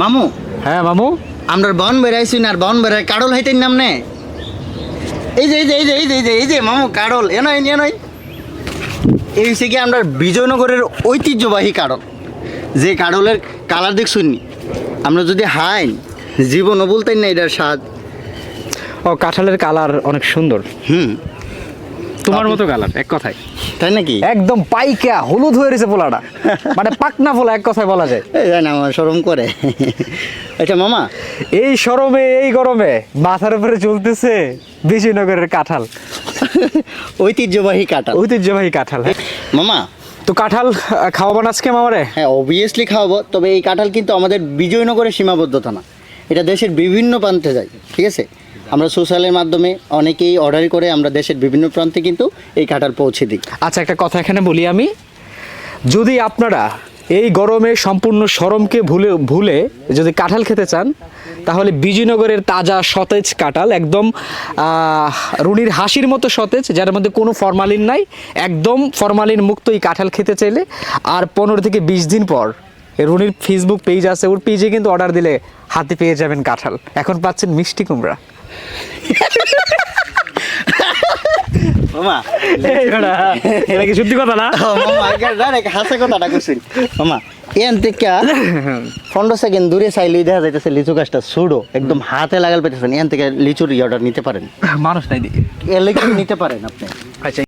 মামু? হ্যাঁ মামু? আমরা বন বেড়াইছি না আর বন বেড়াই কাড়ল হাইতেন নাম নে। এই যে এই যে এই যে এই যে এই যে এই যে মামু কাড়ল এ নয় এ নয় এই হচ্ছে কি আমরা বিজয়নগরের ঐতিহ্যবাহী কাড়ল। যে কাড়লের কালার দেখ শুননি। আমরা যদি হাইন জীবনও বলতেন না এটার স্বাদ। ও কাঁঠালের কালার অনেক সুন্দর। হুম। তোমার মতো কালার এক কথায়। তাই নাকি? একদম পাইকা হলুদ হয়ে রয়েছে পোলাটা। মানে পাকনা পোলা এক কথায় বলা যায়। এই জানি আমার সরম করে। আচ্ছা মামা। এই সরমে এই গরমে মাথার উপরে চলতেছে বিজয়নগরের কাঁঠাল। ঐতিহ্যবাহী কাঁঠাল। ঐতিহ্যবাহী কাঁঠাল। মামা। তো কাঁঠাল খাওয়াবো না আজকে মামারে? হ্যাঁ অবভিয়াসলি খাওয়াবো তবে এই কাঁঠাল কিন্তু আমাদের বিজয়নগরের সীমাবদ্ধতা না। এটা দেশের বিভিন্ন প্রান্তে যায় ঠিক আছে? আমরা সোশ্যালের মাধ্যমে অনেকেই অর্ডার করে আমরা দেশের বিভিন্ন প্রান্তে কিন্তু এই কাঁঠাল পৌঁছে দিই। আচ্ছা একটা কথা এখানে বলি আমি। যদি আপনারা এই গরমে সম্পূর্ণ সরমকে ভুলে ভুলে যদি কাঁঠাল খেতে চান, তাহলে বিজয়নগরের তাজা সতেজ কাঁঠাল, একদম রুনির হাসির মতো সতেজ, যার মধ্যে কোনো ফরমালিন নাই, একদম ফরমালিন মুক্ত এই কাঁঠাল খেতে চাইলে। আর পনেরো থেকে বিশ দিন পর রুনির ফেসবুক পেজ আছে, ওর পেজে কিন্তু অর্ডার দিলে হাতে পেয়ে যাবেন কাঁঠাল। এখন পাচ্ছেন মিষ্টি কুমড়া। মামা এটা কি সত্যি কথা না? ও মামা ডাইরেক্ট হাসে কথাটা করছেন মামা এন থেকে পনেরো সেকেন্ড দূরে চাইলেই দেখা যাইতেছে লিচু গাছটা ছুড়ো একদম হাতে লাগাল পেতেছেন এন থেকে লিচুর নিতে পারেন। মানুষ নাই নিতে পারেন আপনি। আচ্ছা।